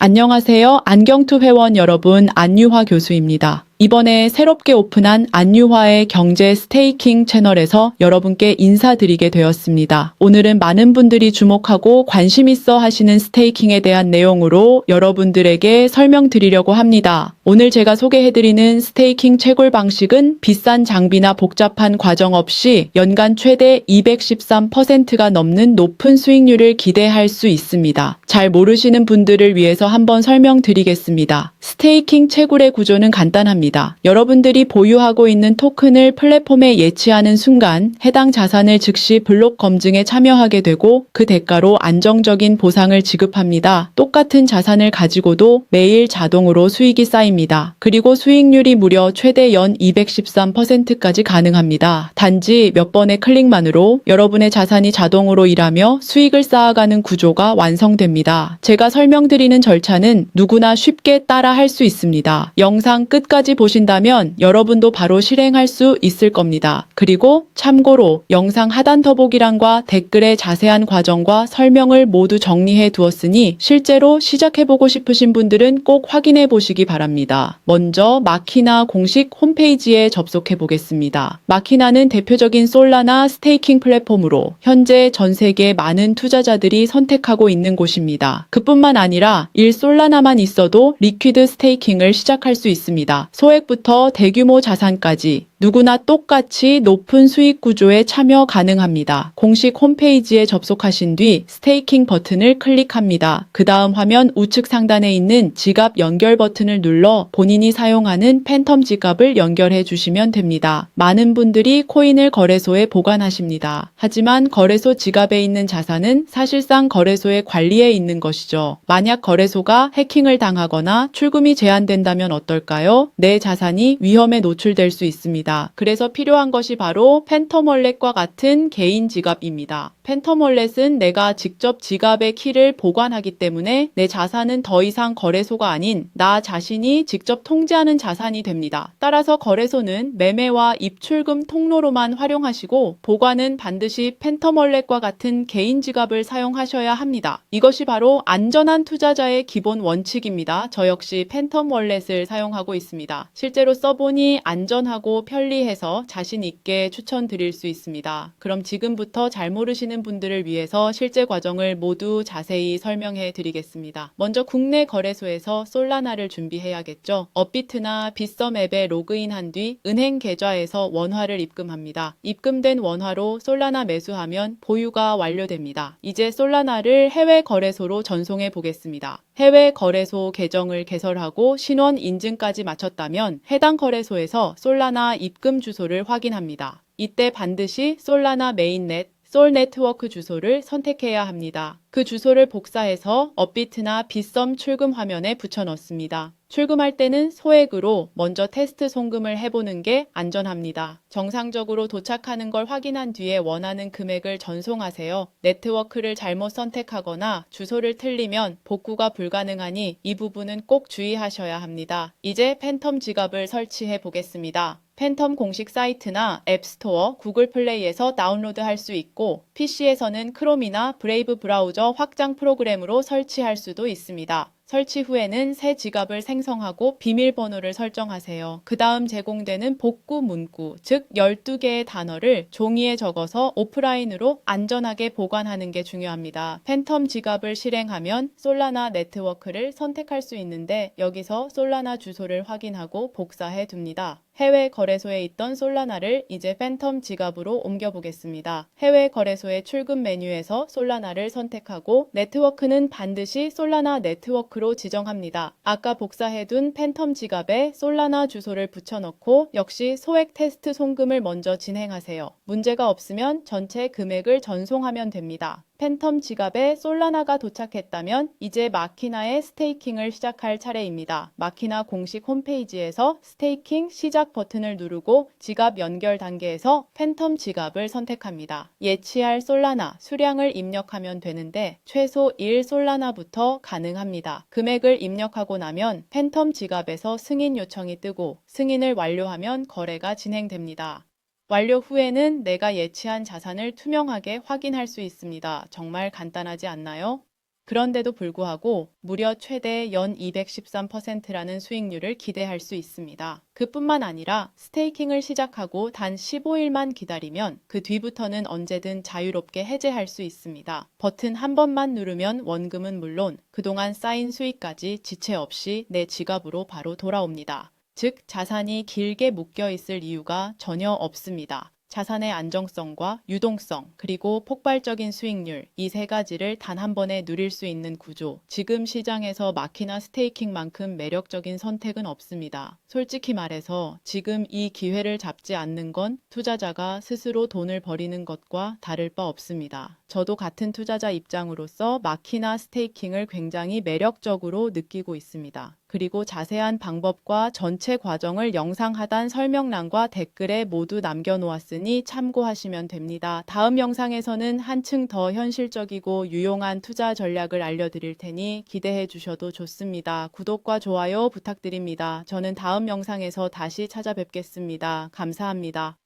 안녕하세요. 안경투 회원 여러분, 안유화 교수입니다. 이번에 새롭게 오픈한 안유화의 경제 스테이킹 채널에서 여러분께 인사드리게 되었습니다. 오늘은 많은 분들이 주목하고 관심 있어 하시는 스테이킹에 대한 내용으로 여러분들에게 설명드리려고 합니다. 오늘 제가 소개해드리는 스테이킹 채굴 방식은 비싼 장비나 복잡한 과정 없이 연간 최대 213%가 넘는 높은 수익률을 기대할 수 있습니다. 잘 모르시는 분들을 위해서 한번 설명드리겠습니다. 스테이킹 채굴의 구조는 간단합니다. 여러분들이 보유하고 있는 토큰을 플랫폼에 예치하는 순간 해당 자산을 즉시 블록 검증에 참여하게 되고 그 대가로 안정적인 보상을 지급합니다. 똑같은 자산을 가지고도 매일 자동으로 수익이 쌓입니다. 그리고 수익률이 무려 최대 연 213%까지 가능합니다. 단지 몇 번의 클릭만으로 여러분의 자산이 자동으로 일하며 수익을 쌓아가는 구조가 완성됩니다. 제가 설명드리는 절차는 누구나 쉽게 따라 할 수 있습니다. 영상 끝까지 보신다면 여러분도 바로 실행할 수 있을 겁니다. 그리고 참고로 영상 하단 더보기란과 댓글에 자세한 과정과 설명을 모두 정리해 두었으니 실제로 시작해보고 싶으신 분들은 꼭 확인해 보시기 바랍니다. 먼저 마키나 공식 홈페이지에 접속해 보겠습니다. 마키나는 대표적인 솔라나 스테이킹 플랫폼으로 현재 전 세계 많은 투자자들이 선택하고 있는 곳입니다. 그뿐만 아니라 1 솔라나만 있어도 리퀴드 스테이킹을 시작할 수 있습니다. 소액부터 대규모 자산까지 누구나 똑같이 높은 수익 구조에 참여 가능합니다. 공식 홈페이지에 접속하신 뒤 스테이킹 버튼을 클릭합니다. 그 다음 화면 우측 상단에 있는 지갑 연결 버튼을 눌러 본인이 사용하는 팬텀 지갑을 연결해 주시면 됩니다. 많은 분들이 코인을 거래소에 보관하십니다. 하지만 거래소 지갑에 있는 자산은 사실상 거래소의 관리에 있는 것이죠. 만약 거래소가 해킹을 당하거나 출금이 제한된다면 어떨까요? 내 자산이 위험에 노출될 수 있습니다. 그래서 필요한 것이 바로 팬텀 월렛과 같은 개인 지갑입니다. 팬텀 월렛은 내가 직접 지갑의 키를 보관하기 때문에 내 자산은 더 이상 거래소가 아닌 나 자신이 직접 통제하는 자산이 됩니다. 따라서 거래소는 매매와 입출금 통로로만 활용하시고 보관은 반드시 팬텀 월렛과 같은 개인 지갑을 사용하셔야 합니다. 이것이 바로 안전한 투자자의 기본 원칙입니다. 저 역시 팬텀 월렛을 사용하고 있습니다. 실제로 써보니 안전하고 편리해서 자신 있게 추천드릴 수 있습니다. 그럼 지금부터 잘 모르시는 분들을 위해서 실제 과정을 모두 자세히 설명해 드리겠습니다. 먼저 국내 거래소에서 솔라나를 준비해야겠죠. 업비트나 빗썸 앱에 로그인한 뒤 은행 계좌에서 원화를 입금합니다. 입금된 원화로 솔라나 매수하면 보유가 완료됩니다. 이제 솔라나를 해외 거래소로 전송해 보겠습니다. 해외 거래소 계정을 개설하고 신원 인증까지 마쳤다면 해당 거래소에서 솔라나 입금 주소를 확인합니다. 이때 반드시 솔라나 메인넷 솔 네트워크 주소를 선택해야 합니다. 그 주소를 복사해서 업비트나 빗썸 출금 화면에 붙여 넣습니다. 출금할 때는 소액으로 먼저 테스트 송금을 해보는 게 안전합니다. 정상적으로 도착하는 걸 확인한 뒤에 원하는 금액을 전송하세요. 네트워크를 잘못 선택하거나 주소를 틀리면 복구가 불가능하니 이 부분은 꼭 주의하셔야 합니다. 이제 팬텀 지갑을 설치해 보겠습니다. 팬텀 공식 사이트나 앱스토어, 구글 플레이에서 다운로드 할 수 있고 PC에서는 크롬이나 브레이브 브라우저 확장 프로그램으로 설치할 수도 있습니다. 설치 후에는 새 지갑을 생성하고 비밀번호를 설정하세요. 그 다음 제공되는 복구 문구, 즉 12개의 단어를 종이에 적어서 오프라인으로 안전하게 보관하는 게 중요합니다. 팬텀 지갑을 실행하면 솔라나 네트워크를 선택할 수 있는데 여기서 솔라나 주소를 확인하고 복사해 둡니다. 해외 거래소에 있던 솔라나를 이제 팬텀 지갑으로 옮겨보겠습니다. 해외 거래소의 출금 메뉴에서 솔라나를 선택하고 네트워크는 반드시 솔라나 네트워크로 지정합니다. 아까 복사해둔 팬텀 지갑에 솔라나 주소를 붙여넣고 역시 소액 테스트 송금을 먼저 진행하세요. 문제가 없으면 전체 금액을 전송하면 됩니다. 팬텀 지갑에 솔라나가 도착했다면 이제 마키나의 스테이킹을 시작할 차례입니다. 마키나 공식 홈페이지에서 스테이킹 시작 버튼을 누르고 지갑 연결 단계에서 팬텀 지갑을 선택합니다. 예치할 솔라나 수량을 입력하면 되는데 최소 1 솔라나부터 가능합니다. 금액을 입력하고 나면 팬텀 지갑에서 승인 요청이 뜨고 승인을 완료하면 거래가 진행됩니다. 완료 후에는 내가 예치한 자산을 투명하게 확인할 수 있습니다. 정말 간단하지 않나요? 그런데도 불구하고 무려 최대 연 213%라는 수익률을 기대할 수 있습니다. 그뿐만 아니라 스테이킹을 시작하고 단 15일만 기다리면 그 뒤부터는 언제든 자유롭게 해제할 수 있습니다. 버튼 한 번만 누르면 원금은 물론 그동안 쌓인 수익까지 지체 없이 내 지갑으로 바로 돌아옵니다. 즉, 자산이 길게 묶여 있을 이유가 전혀 없습니다. 자산의 안정성과 유동성, 그리고 폭발적인 수익률, 이 세 가지를 단 한 번에 누릴 수 있는 구조. 지금 시장에서 마키나 스테이킹만큼 매력적인 선택은 없습니다. 솔직히 말해서 지금 이 기회를 잡지 않는 건 투자자가 스스로 돈을 버리는 것과 다를 바 없습니다. 저도 같은 투자자 입장으로서 마키나 스테이킹을 굉장히 매력적으로 느끼고 있습니다. 그리고 자세한 방법과 전체 과정을 영상 하단 설명란과 댓글에 모두 남겨놓았으니 참고하시면 됩니다. 다음 영상에서는 한층 더 현실적이고 유용한 투자 전략을 알려드릴 테니 기대해 주셔도 좋습니다. 구독과 좋아요 부탁드립니다. 저는 다음 영상에서 다시 찾아뵙겠습니다. 감사합니다.